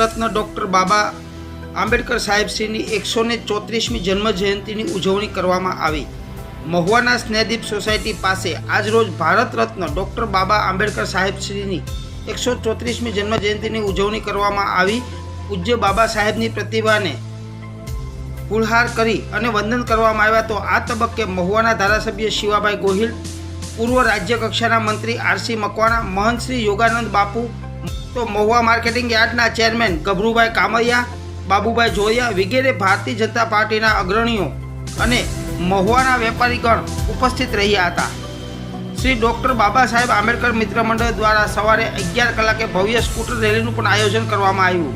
રત્ન doctor બાબા આંબેડકર સાહેબશ્રીની એકસો ને ચોત્રીસમી જન્મ જયંતિની ઉજવણી કરવામાં આવી. મહુવાના સ્નેહદીપ સોસાયટી પાસે આજરોજ ભારત રત્ન ડૉક્ટર બાબા આંબેડકર સાહેબશ્રીની એકસો ચોત્રીસમી જન્મજયંતિની ઉજવણી કરવામાં આવી. પૂજ્ય બાબા સાહેબની પ્રતિભાને ફૂલહાર કરી અને વંદન કરવામાં આવ્યા તો આ તબક્કે મહુવાના ધારાસભ્ય શિવાભાઈ ગોહિલ, પૂર્વ રાજ્ય કક્ષાના મંત્રી આરસી મકવાણા, મહંત શ્રી યોગાનંદ બાપુ તો મહુવા માર્કેટિંગ યાર્ડના ચેરમેન ગભરુભાઈ કામરિયા બાબુભાઈ જોયા વગેરે ભારતીય જનતા પાર્ટીના અગ્રણીઓ અને મહુવાના વેપારીગણ ઉપસ્થિત રહ્યા હતા. શ્રી ડૉક્ટર બાબા સાહેબ આંબેડકર મિત્ર મંડળ દ્વારા સવારે અગિયાર કલાકે ભવ્ય સ્કૂટર રેલીનું પણ આયોજન કરવામાં આવ્યું.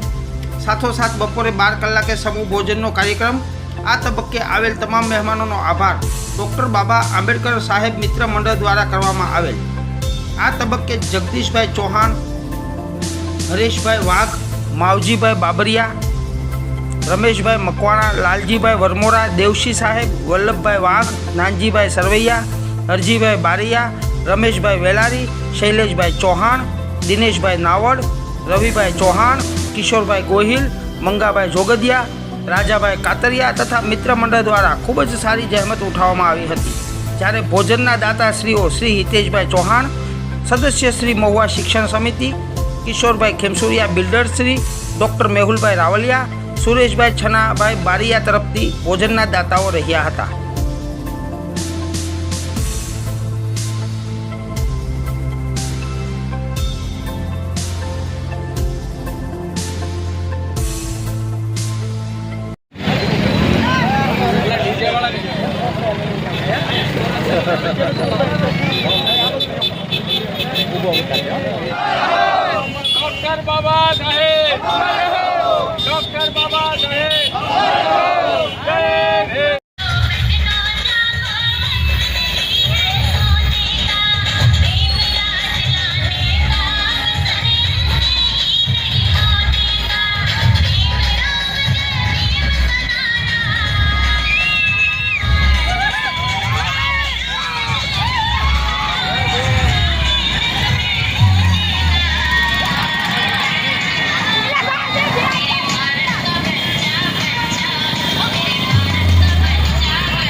સાથોસાથ બપોરે બાર કલાકે સમૂહ ભોજનનો કાર્યક્રમ. આ તબક્કે આવેલ તમામ મહેમાનોનો આભાર ડૉક્ટર બાબા આંબેડકર સાહેબ મિત્ર મંડળ દ્વારા કરવામાં આવેલ. આ તબક્કે જગદીશભાઈ ચૌહાણ હરેશભાઈ વાઘ, માવજીભાઈ બાબરિયા, રમેશભાઈ મકવાણા, લાલજીભાઈ વરમોરા, દેવશી સાહેબ, વલ્લભભાઈ વાઘ, નાનજીભાઈ સરવૈયા, હરજીભાઈ બારિયા, રમેશભાઈ વેલારી, શૈલેષભાઈ ચૌહાણ, દિનેશભાઈ નાવડ, રવિભાઈ ચૌહાણ, કિશોરભાઈ ગોહિલ, મંગાભાઈ જોગદિયા રાજાભાઈ કાતરિયા તથા મિત્ર મંડળ દ્વારા ખૂબ જ સારી જહેમત ઉઠાવવામાં આવી હતી. જ્યારે ભોજનના દાતાશ્રીઓ શ્રી હિતેશભાઈ ચૌહાણ, સદસ્ય શ્રી મહુવા શિક્ષણ સમિતિ કિશોરભાઈ ખેમસુરિયા બિલ્ડરશ્રી ડૉક્ટર મેહુલભાઈ રાવલિયા સુરેશભાઈ છનાભાઈ બારિયા તરફથી ભોજનના દાતાઓ રહ્યા હતા.